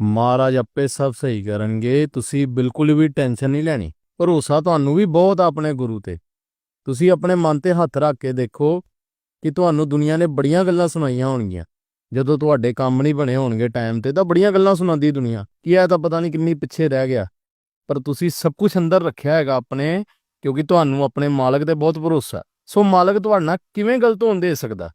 ਮਹਾਰਾਜ ਆਪੇ ਸਭ ਸਹੀ ਕਰਨਗੇ, ਤੁਸੀਂ ਬਿਲਕੁਲ ਵੀ ਟੈਨਸ਼ਨ ਨਹੀਂ ਲੈਣੀ। ਭਰੋਸਾ ਤੁਹਾਨੂੰ ਵੀ ਬਹੁਤ ਆਪਣੇ ਗੁਰੂ ਤੇ। ਤੁਸੀਂ ਆਪਣੇ ਮਨ ਤੇ ਹੱਥ ਰੱਖ ਕੇ ਦੇਖੋ ਕਿ ਤੁਹਾਨੂੰ ਦੁਨੀਆ ਨੇ ਬੜੀਆਂ ਗੱਲਾਂ ਸੁਣਾਈਆਂ ਹੋਣਗੀਆਂ। ਜਦੋਂ ਤੁਹਾਡੇ ਕੰਮ ਨਹੀਂ ਬਣੇ ਹੋਣਗੇ ਟਾਈਮ ਤੇ, ਤਾਂ ਬੜੀਆਂ ਗੱਲਾਂ ਸੁਣਾਉਂਦੀ ਦੁਨੀਆ। ਕੀ ਇਹ ਤਾਂ ਪਤਾ ਨਹੀਂ ਕਿੰਨੀ ਪਿੱਛੇ ਰਹਿ ਗਿਆ। ਪਰ ਤੁਸੀਂ ਸਭ ਕੁਝ ਅੰਦਰ ਰੱਖਿਆ ਹੈਗਾ ਆਪਣੇ, ਕਿਉਂਕਿ ਤੁਹਾਨੂੰ ਆਪਣੇ ਮਾਲਕ ਤੇ ਬਹੁਤ ਭਰੋਸਾ। ਸੋ ਮਾਲਕ ਤੁਹਾਡਾ ਕਿਵੇਂ ਗਲਤ ਹੋਣ ਦੇ ਸਕਦਾ?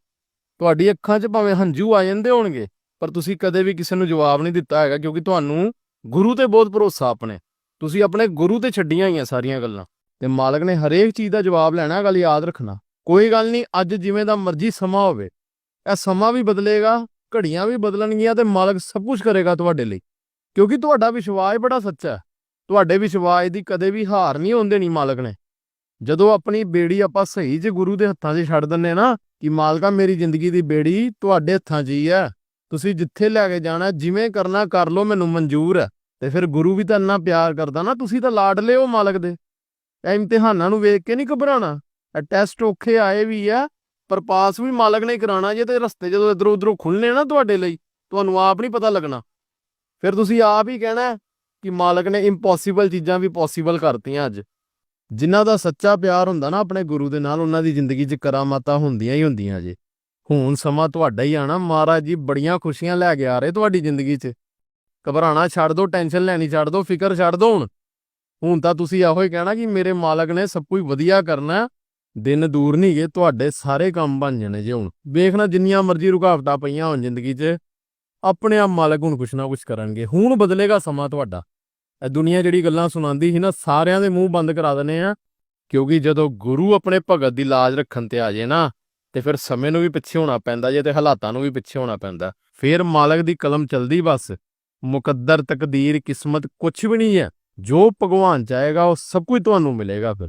ਤੁਹਾਡੀ ਅੱਖਾਂ 'ਚ ਭਾਵੇਂ ਹੰਝੂ ਆ ਜਾਂਦੇ ਹੋਣਗੇ। ਪਰ ਤੁਸੀਂ ਕਦੇ ਵੀ ਕਿਸੇ ਨੂੰ ਜਵਾਬ ਨਹੀਂ ਦਿੱਤਾ ਹੈਗਾ ਕਿਉਂਕਿ ਤੁਹਾਨੂੰ ਗੁਰੂ ਤੇ ਬਹੁਤ ਭਰੋਸਾ ਆਪਣੇ। ਤੁਸੀਂ ਆਪਣੇ ਗੁਰੂ ਤੇ ਛੱਡੀਆਂ ਹੋਈਆਂ ਸਾਰੀਆਂ ਗੱਲਾਂ। ਤੇ ਮਾਲਕ ਨੇ ਹਰੇਕ ਚੀਜ਼ ਦਾ ਜਵਾਬ ਲੈਣਾ ਗੱਲ ਯਾਦ ਰੱਖਣਾ। ਕੋਈ ਗੱਲ ਨਹੀਂ, ਅੱਜ ਜਿਵੇਂ ਦਾ ਮਰਜ਼ੀ ਸਮਾਂ ਹੋਵੇ, ਇਹ ਸਮਾਂ ਵੀ ਬਦਲੇਗਾ, ਘੜੀਆਂ ਵੀ ਬਦਲਣਗੀਆਂ ਤੇ ਮਾਲਕ ਸਭ ਕੁਝ ਕਰੇਗਾ ਤੁਹਾਡੇ ਲਈ। ਕਿਉਂਕਿ ਤੁਹਾਡਾ ਵਿਸ਼ਵਾਸ ਬੜਾ ਸੱਚਾ ਹੈ। ਤੁਹਾਡੇ ਵਿਸ਼ਵਾਸ ਦੀ ਕਦੇ ਵੀ ਹਾਰ ਨਹੀਂ ਹੋਣ ਦੇਣੀ ਮਾਲਕ ਨੇ। ਜਦੋਂ ਆਪਣੀ ਬੇੜੀ ਆਪਾਂ ਸਹੀ ਜੇ ਗੁਰੂ ਦੇ ਹੱਥਾਂ 'ਚ ਛੱਡ ਦਿੰਨੇ ਨਾ, ਕਿ ਮਾਲਕਾ ਮੇਰੀ ਜ਼ਿੰਦਗੀ ਦੀ ਬੇੜੀ ਤੁਹਾਡੇ ਹੱਥਾਂ 'ਚ ਹੀ ਹੈ। ਤੁਸੀਂ ਜਿੱਥੇ ਲੈ ਕੇ ਜਾਣਾ, ਜਿਵੇਂ ਕਰਨਾ, ਕਰ ਲਓ, ਮੈਨੂੰ ਮਨਜ਼ੂਰ ਹੈ। ਤੇ ਫਿਰ ਗੁਰੂ ਵੀ ਤਾਂ ਇੰਨਾ ਪਿਆਰ ਕਰਦਾ ਨਾ, ਤੁਸੀਂ ਤਾਂ ਲਾਡ ਲਿਓ ਮਾਲਕ ਦੇ। ਇਹ ਇਮਤਿਹਾਨਾਂ ਨੂੰ ਵੇਖ ਕੇ ਨਹੀਂ ਘਬਰਾਣਾ ਇਹ ਟੈਸਟ ਔਖੇ ਆਏ ਵੀ ਆ, ਪਰ ਪਾਸ ਵੀ ਮਾਲਕ ਨੇ ਹੀ ਕਰਾਣਾ ਜੇ ਤੇ ਰਸਤੇ ਜਦੋਂ ਇਧਰੋਂ ਉਧਰੋਂ ਖੁੱਲਨੇ ਨਾ ਤੁਹਾਡੇ ਲਈ, ਤੁਹਾਨੂੰ ਆਪ ਨਹੀਂ ਪਤਾ ਲੱਗਣਾ। ਫਿਰ ਤੁਸੀਂ ਆਪ ਹੀ ਕਹਿਣਾ ਕਿ ਮਾਲਕ ਨੇ ਇੰਪੋਸੀਬਲ ਚੀਜ਼ਾਂ ਵੀ ਪੋਸੀਬਲ ਕਰਤੀਆਂ ਅੱਜ। ਜਿਨ੍ਹਾਂ ਦਾ ਸੱਚਾ ਪਿਆਰ ਹੁੰਦਾ ਨਾ ਆਪਣੇ ਗੁਰੂ ਦੇ ਨਾਲ, ਉਹਨਾਂ ਦੀ ਜ਼ਿੰਦਗੀ 'ਚ ਕਰਾਮਾਤਾਂ ਹੁੰਦੀਆਂ ਹੀ ਹੁੰਦੀਆਂ ਜੇ। ਹੁਣ ਸਮਾਂ ਤੁਹਾਡਾ ਹੀ ਆਣਾ ਮਹਾਰਾਜ ਜੀ, ਬੜੀਆਂ ਖੁਸ਼ੀਆਂ ਲੈ ਕੇ ਆ ਰਹੇ ਤੁਹਾਡੀ ਜ਼ਿੰਦਗੀ 'ਚ। ਘਬਰਾਣਾ ਛੱਡ ਦਿਓ, ਟੈਨਸ਼ਨ ਲੈਣੀ ਛੱਡ ਦਿਓ, ਫਿਕਰ ਛੱਡ ਦਿਓ ਹੁਣ। ਹੁਣ ਤਾਂ ਤੁਸੀਂ ਇਹੋ ਹੀ ਕਹਿਣਾ ਕਿ ਮੇਰੇ ਮਾਲਕ ਨੇ ਸਭ ਕੁਝ ਵਧੀਆ ਕਰਨਾ ਦਿਨ ਦੂਰ ਨਹੀਂ ਗਏ, ਤੁਹਾਡੇ ਸਾਰੇ ਕੰਮ ਬਣ ਜਾਣੇ ਜੇ ਹੁਣ। ਵੇਖਣਾ ਜਿੰਨੀਆਂ ਮਰਜ਼ੀ ਰੁਕਾਵਟਾਂ ਪਈਆਂ ਹੋਣ ਜ਼ਿੰਦਗੀ 'ਚ। ਆਪਣੇ ਆਪ ਮਾਲਕ ਹੁਣ ਕੁਛ ਨਾ ਕੁਛ ਕਰਨਗੇ। ਹੁਣ ਬਦਲੇਗਾ ਸਮਾਂ ਤੁਹਾਡਾ। ਇਹ ਦੁਨੀਆ ਜਿਹੜੀ ਗੱਲਾਂ ਸੁਣਾਉਂਦੀ ਸੀ ਨਾ, ਸਾਰਿਆਂ ਦੇ ਮੂੰਹ ਬੰਦ ਕਰਾ ਦਨੇ ਆ। ਕਿਉਂਕਿ ਜਦੋਂ ਗੁਰੂ ਆਪਣੇ ਭਗਤ ਦੀ ਲਾਜ ਰੱਖਣ ਤੇ ਆ ਜੇ ਨਾ ਤੇ ਫਿਰ ਸਮੇਂ ਨੂੰ ਵੀ ਪਿੱਛੇ ਹੋਣਾ ਪੈਂਦਾ ਜੇ ਤੇ ਹਾਲਾਤਾਂ ਨੂੰ ਵੀ ਪਿੱਛੇ ਹੋਣਾ ਪੈਂਦਾ। ਫਿਰ ਮਾਲਕ ਦੀ ਕਲਮ ਚਲਦੀ ਬਸ। ਮੁਕੱਦਰ ਤਕਦੀਰ, ਕਿਸਮਤ ਕੁਝ ਵੀ ਨਹੀਂ ਹੈ। ਜੋ ਭਗਵਾਨ ਚਾਹੇਗਾ ਉਹ ਸਭ ਕੁਝ ਤੁਹਾਨੂੰ ਮਿਲੇਗਾ ਫਿਰ।